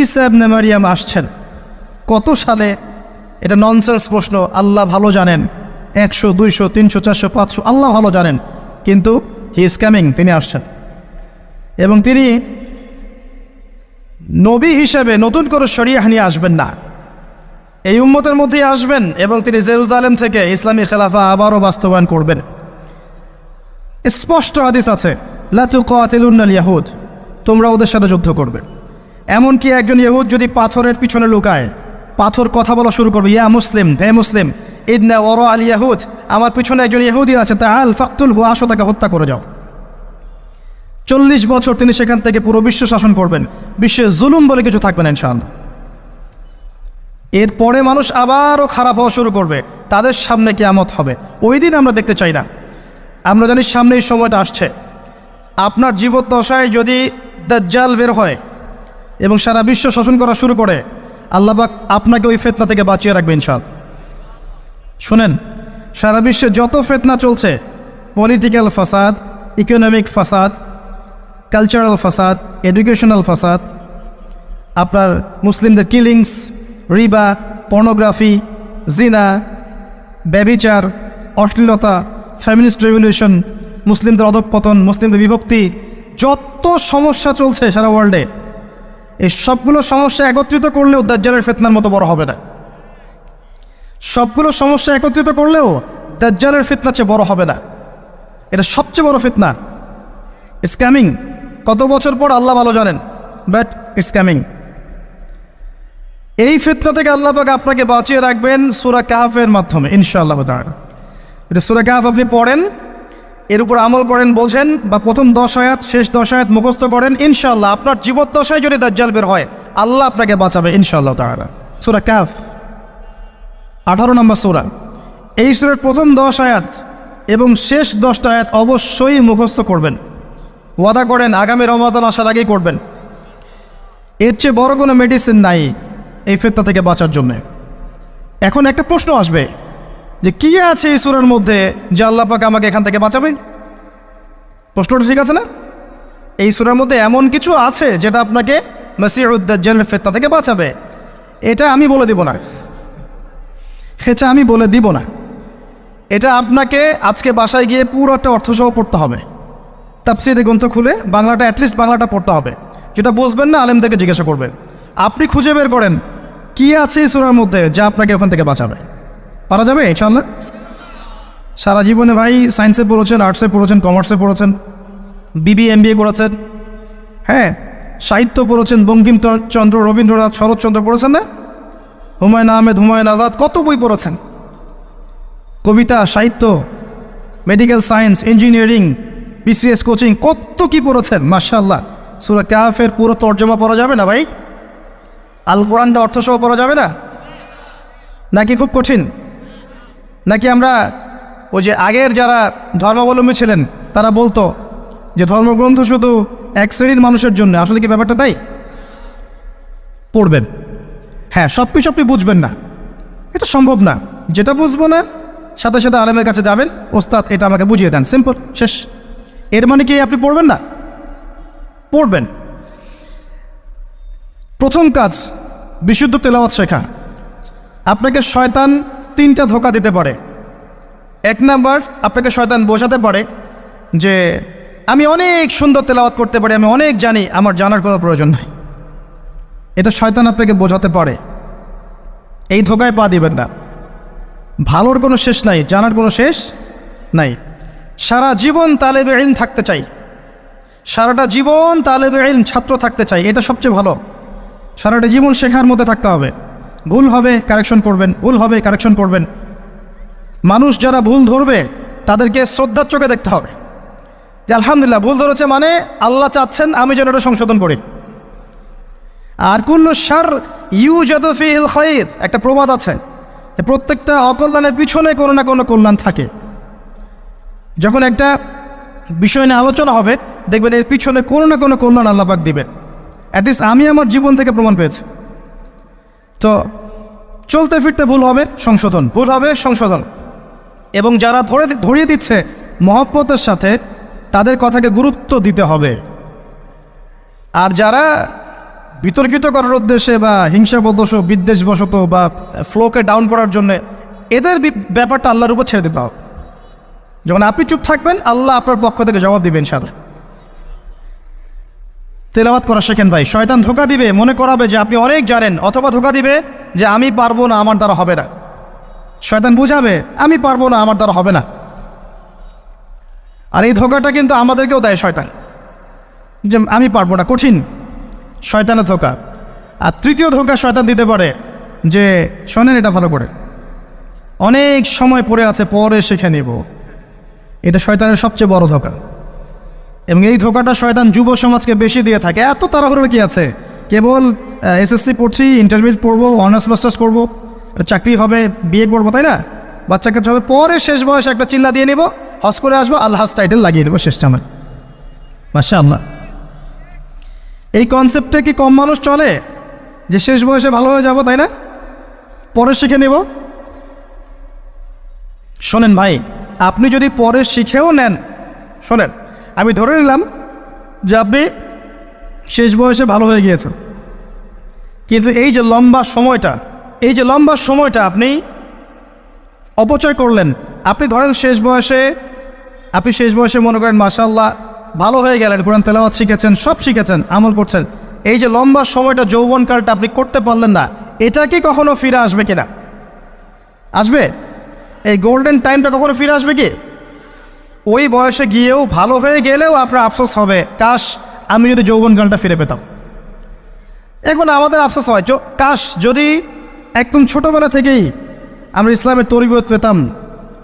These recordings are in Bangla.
ইসাব নেমারিয়াম আসছেন। কত সালে? এটা ননসেন্স প্রশ্ন, আল্লাহ ভালো জানেন। একশো, দুইশো, তিনশো, চারশো, পাঁচশো, আল্লাহ ভালো জানেন। কিন্তু হি ইজ কামিং তিনি আসছেন। এবং তিনি নবী হিসেবে নতুন করে শরিয়াহ নিয়ে আসবেন না। এই উম্মতের মধ্যেই আসবেন এবং তিনি জেরুজালেম থেকে ইসলামী খেলাফা আবারও বাস্তবায়ন করবেন। স্পষ্ট হাদিস আছে লাতু কাতিলুন্নাল ইয়াহুদ তোমরা ওদের সাথে যুদ্ধ করবে। এমনকি একজন ইহুদ যদি পাথরের পিছনে লুকায়, পাথর কথা বলা শুরু করবে, ইয়া মুসলিম, হে মুসলিম ইদনা ওর আল ইয়াহুদ আমার পিছনে একজন ইহুদি আছে তা আল ফাকতুল হু আসো তাকে হত্যা করে যাও। চল্লিশ বছর তিনি সেখান থেকে পুরো বিশ্ব শাসন করবেন বিশ্বে জুলুম বলে কিছু থাকবে না, ইনশাআল্লাহ। এরপরে মানুষ আবারও খারাপ হওয়া শুরু করবে, তাদের সামনে কেয়ামত হবে। ওই দিন আমরা দেখতে চাই না। আমরা জানি সামনে এই সময়টা আসছে। আপনার জীবদ্দশায় যদি দাজ্জাল বের হয় এবং সারা বিশ্ব শাসন করা শুরু করে আল্লাহবাক আপনাকে ওই ফেতনা থেকে বাঁচিয়ে রাখবে ইনশাল শুনেন, সারা বিশ্বে যত ফেতনা চলছে পলিটিক্যাল ফাসাদ ইকোনমিক ফাসাদ কালচারাল ফাসাদ এডুকেশনাল ফাসাদ আপনার মুসলিমদের কিলিংস রিবা পর্নোগ্রাফি জিনা ব্যবিচার, অশ্লীলতা ফ্যামিলিস্ট রেভলিউশন মুসলিমদের অধঃপতন, মুসলিমদের বিভক্তি, যত সমস্যা চলছে সারা ওয়ার্ল্ডে এই সবগুলো সমস্যা একত্রিত করলেও দাজ্জালের ফেতনার মতো বড় হবে না। সবগুলো সমস্যা একত্রিত করলেও দাজ্জালের ফিতনা চেয়ে বড় হবে না। এটা সবচেয়ে বড় ফিতনা। ইটস ক্যামিং কত বছর পর আল্লাহ ভালো জানেন বাট ইটস ক্যামিং এই ফিতনা থেকে আল্লাহ আপনাকে বাঁচিয়ে রাখবেন সুরা কাহাফের মাধ্যমে, ইনশাআল্লাহ সুরা কাহাফ আপনি পড়েন এর উপর আমল করেন বলছেন, বা প্রথম দশ আয়াত, শেষ দশ আয়াত মুখস্থ করেন ইনশাল্লাহ আপনার জীবদ্দশায় যদি দাজ্জাল বের হয়, আল্লাহ আপনাকে বাঁচাবে, ইনশাআল্লাহ তাহারা সুরা কাফ আঠারো নম্বর সুরা। এই সুরের প্রথম দশ আয়াত এবং শেষ দশটা আয়াত অবশ্যই মুখস্থ করবেন। ওয়াদা করেন, আগামী রমাদান আসার আগেই করবেন। এর চেয়ে বড় কোনো মেডিসিন নাই এই ফেতনা থেকে বাঁচার জন্যে। এখন একটা প্রশ্ন আসবে যে কি আছে এই সুরের মধ্যে যে আল্লাহ পাক আমাকে এখান থেকে বাঁচাবেন? প্রশ্নটা ঠিক আছে না? এই সুরের মধ্যে এমন কিছু আছে যেটা আপনাকে মসিউদ্দাজ্জালের ফেতনা থেকে বাঁচাবে। এটা আমি বলে দিব না। এটা আমি বলে দিব না। এটা আপনাকে আজকে বাসায় গিয়ে পুরোটা অর্থসহ পড়তে হবে। তাপসিদের গ্রন্থ খুলে বাংলাটা অ্যাটলিস্ট বাংলাটা পড়তে হবে। যেটা বুঝবেন না, আলেমদেরকে জিজ্ঞাসা করবেন। আপনি খুঁজে বের করেন, কি আছে এই সুরার মধ্যে যা আপনাকে ওখান থেকে বাঁচাবে? পারা যাবে ইনশাল্লাহ সারা জীবনে ভাই সায়েন্সে পড়েছেন আর্টসে পড়েছেন কমার্সে পড়েছেন বিবি এম করেছেন হ্যাঁ? সাহিত্য পড়েছেন, বঙ্কিমচন্দ্র, রবীন্দ্রনাথ, শরৎচন্দ্র পড়েছেন না? হুমায়ুন আহমেদ, হুমায়ুন আজাদ, কত বই পড়েছেন? কবিতা, সাহিত্য medical science engineering BCS coaching কত কি পড়েছেন? মার্শাল্লাহ সুরা কাফের পুরো তর্জমা পড়া যাবে না ভাই? আল কোরআনটা অর্থসহ পড়া যাবে না? নাকি খুব কঠিন? নাকি আমরা ওই যে আগের যারা ধর্মাবলম্বী ছিলেন, তারা বলতো যে ধর্মগ্রন্থ শুধু এক শ্রেণির মানুষের জন্য? আসলে কি ব্যাপারটা তাই? পড়বেন। হ্যাঁ সব কিছু আপনি বুঝবেন না। এটা সম্ভব না। যেটা বুঝব না, সাথে সাথে আলেমের কাছে যাবেন, ওস্তাদ, এটা আমাকে বুঝিয়ে দেন। সিম্পল, শেষ। এর মানে কি আপনি পড়বেন না? পড়বেন। প্রথম কাজ, বিশুদ্ধ তেলাওয়াত শেখা। আপনাকে শয়তান তিনটা ধোকা দিতে পারে। এক নাম্বার, আপনাকে শয়তান বোঝাতে পারে যে আমি অনেক সুন্দর তেলাওয়াত করতে পারি, আমি অনেক জানি, আমার জানার কোনো প্রয়োজন নাই। এটা শয়তান আপনাকে বোঝাতে পারে। এই ধোকায় পা দিবেন না। ভালোর কোনো শেষ নাই, জানার কোনো শেষ নাই। সারা জীবন তালেবে ইলম থাকতে চাই। সারাটা জীবন তালেবে ইলম ছাত্র থাকতে চাই, এটা সবচেয়ে ভালো। সারাটা জীবন শেখার মধ্যে থাকতে হবে। ভুল হবে কারেকশন করবেন ভুল হবে কারেকশন করবেন মানুষ যারা ভুল ধরবে, তাদেরকে শ্রদ্ধার চোখে দেখতে হবে। যে আলহামদুলিল্লাহ, ভুল ধরেছে মানে আল্লাহ চাচ্ছেন আমি যেন এটা সংশোধন করি। আর কুল্লু সার ইউ যদফিল খৈর একটা প্রবাদ আছে প্রত্যেকটা অকল্যাণের পিছনে কোনো না কোনো কল্যাণ থাকে। যখন একটা বিষয় নিয়ে আলোচনা হবে, দেখবেন এর পিছনে কোনো না কোনো কল্যাণ আল্লাপাক দিবেন। অ্যাটলিস্ট আমি আমার জীবন থেকে প্রমাণ পেয়েছি। তো চলতে ফিরতে ভুল হবে, সংশোধন। ভুল হবে, সংশোধন। এবং যারা ধরে ধরিয়ে দিচ্ছে মহব্বতের সাথে, তাদের কথাকে গুরুত্ব দিতে হবে। আর যারা বিতর্কিত করার উদ্দেশ্যে বা হিংসাবদশ বিদ্বেষবশত বা ফ্লোকে ডাউন করার জন্যে, এদের ব্যাপারটা আল্লাহর উপর ছেড়ে দিতে হবে। যখন আপনি চুপ থাকবেন, আল্লাহ আপনার পক্ষ থেকে জবাব দিবেন সারা তেলাওয়াত করা শেখেন ভাই। শয়তান ধোকা দিবে, মনে করাবে যে আপনি অনেক জানেন, অথবা ধোকা দিবে যে আমি পারব না, আমার দ্বারা হবে না। শয়তান বুঝাবে, আমি পারব না, আমার দ্বারা হবে না। আর এই ধোকাটা কিন্তু আমাদেরকেও দেয় শয়তান। যে আমি পারব না, কঠিন। শয়তানের ধোকা। আর তৃতীয় ধোকা শয়তান দিতে পারে যে, শোনেন এটা ভালো করে। অনেক সময় পড়ে আছে, পরে শিখে নেব। এটা শয়তানের সবচেয়ে বড় ধোকা। এবং এই ধোকাটা শয়তান যুব সমাজকে বেশি দিয়ে থাকে। এত তাড়াহুড়ো কি আছে? কেবল এসএসসি পড়ছি ইন্টারমিডিয়েট পড়ব অনার্স মাস্টার্স পড়ব চাকরি হবে বিয়ে করব, তাই না? বাচ্চা কাছে হবে, পরে শেষ বয়সে একটা চিল্লা দিয়ে নেব, হজ করে আসব আল্লাহাজ টাইটেল লাগিয়ে নেব, শেষ চামায় মাসা আল্লাহ এই কনসেপ্টে কি কম মানুষ চলে? যে শেষ বয়সে ভালো হয়ে যাব, তাই না? পরে শিখে নেব। শোনেন ভাই, আপনি যদি পরে শিখেও নেন, শোনেন আমি ধরে নিলাম যে আপনি শেষ বয়সে ভালো হয়ে গিয়েছেন। কিন্তু এই যে লম্বা সময়টা, এই যে লম্বা সময়টা আপনি অপচয় করলেন, আপনি ধরেন শেষ বয়সে, আপনি শেষ বয়সে মনে করেন মাসাল্লাহ ভালো হয়ে গেলেন, কোরআন তেলাওয়াত শিখেছেন, সব শিখেছেন, আমল করছেন। এই যে লম্বা সময়টা যৌবনকালটা আপনি করতে পারলেন না, এটা কি কখনো ফিরে আসবে কিনা? আসবে? এই গোল্ডেন টাইমটা কখনো ফিরে আসবে কি? ওই বয়সে গিয়েও ভালো হয়ে গেলেও আপনার আফসোস হবে। কাশ, আমি যদি যৌবনকালটা ফিরে পেতাম। এখন আমাদের আফসোস হয় কাশ, যদি একদম ছোটোবেলা থেকেই আমরা ইসলামের তরিবত পেতাম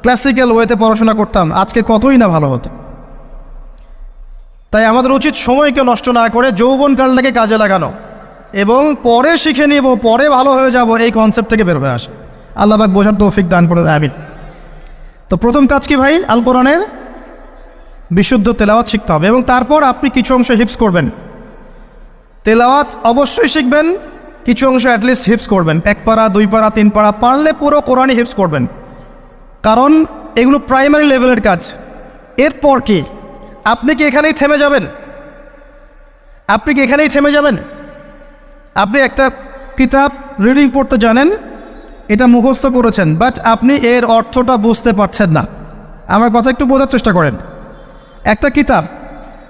ক্লাসিক্যাল ওয়েতে পড়াশোনা করতাম, আজকে কতই না ভালো হতো। তাই আমাদের উচিত সময়কে নষ্ট না করে যৌবনকালটাকে কাজে লাগানো এবং পরে শিখে নিব, পরে ভালো হয়ে যাব, এই কনসেপ্ট থেকে বের হয়ে আসে। আল্লাহবাক বোঝার তৌফিক দান করে আমিন। তো প্রথম কাজ কি ভাই? আল কোরআনের বিশুদ্ধ তেলাওয়াত শিখতে হবে এবং তারপর আপনি কিছু অংশ হিপস করবেন। তেলাওয়াত অবশ্যই শিখবেন, কিছু অংশ অ্যাটলিস্ট হিপস করবেন। এক পারা দুই পারা তিন পারা পারলে পুরো কোরআনই হিপস করবেন। কারণ এগুলো প্রাইমারি লেভেলের কাজ। এরপর কি? আপনি কি এখানেই থেমে যাবেন? আপনি কি এখানেই থেমে যাবেন? আপনি একটা কিতাব রিডিং পড়তে জানেন, এটা মুখস্থ করেছেন বাট আপনি এর অর্থটা বুঝতে পারছেন না। আমার কথা একটু বোঝার চেষ্টা করেন। একটা কিতাব।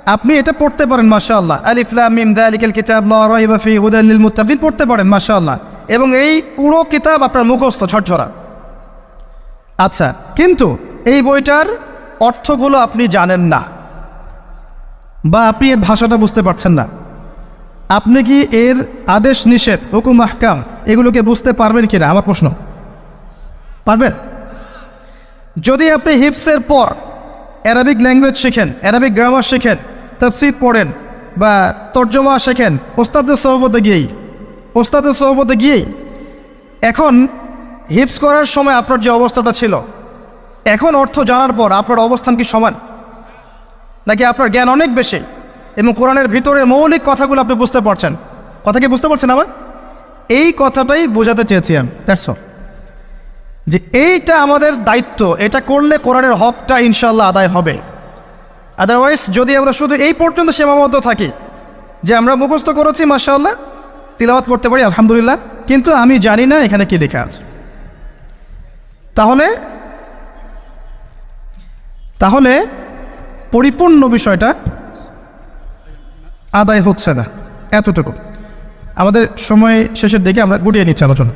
আপনি এটা পড়তে পারেন, মাশাআল্লাহ। আলিফলাম মিম দালিকাল কিতাব, লা রাইবা ফি হুদাল লিল মুত্তাকিন পড়তে পারেন, মাশাআল্লাহ। এবং এই পুরো কিতাব আপনার মুখস্থ, ঝরঝরা। আচ্ছা কিন্তু এই বইটার অর্থগুলো আপনি জানেন না বা আপনি এর ভাষাটা বুঝতে পারছেন না। আপনি কি এর আদেশ নিষেধ, হুকুম, আহকাম এগুলোকে বুঝতে পারবেন কিনা? আমার প্রশ্ন। পারবেন? যদি আপনি হিপসের পর অ্যারাবিক ল্যাঙ্গুয়েজ শেখেন অ্যারাবিক গ্রামার শেখেন তফসিদ পড়েন বা তর্জমা শেখেন। ওস্তাদের সহবতে গিয়েই ওস্তাদের সহবতে গিয়েই। এখন হিপস করার সময় আপনার যে অবস্থাটা ছিল, এখন অর্থ জানার পর আপনার অবস্থান কি সমান? নাকি আপনার জ্ঞান অনেক বেশি? এবং কোরআনের ভিতরে মৌলিক কথাগুলো আপনি বুঝতে পারছেন? কথা কি বুঝতে পারছেন আমার? এই কথাটাই বোঝাতে চেয়েছি আমি দ্যাটস অল যে এইটা আমাদের দায়িত্ব, এটা করলে কোরআনের হকটা ইনশাল্লাহ আদায় হবে। আদারওয়াইজ যদি আমরা শুধু এই পর্যন্ত সীমাবদ্ধ থাকি, যে আমরা মুখস্থ করেছি, মাশাআল্লাহ, তিলাওয়াত করতে পারি, আলহামদুলিল্লাহ, কিন্তু আমি জানি না এখানে কি লেখা আছে। তাহলে তাহলে পরিপূর্ণ বিষয়টা আদায় হচ্ছে না, এতটুকু। আমাদের সময় শেষের দিকে আমরা গুটিয়ে নিচ্ছি আলোচনা।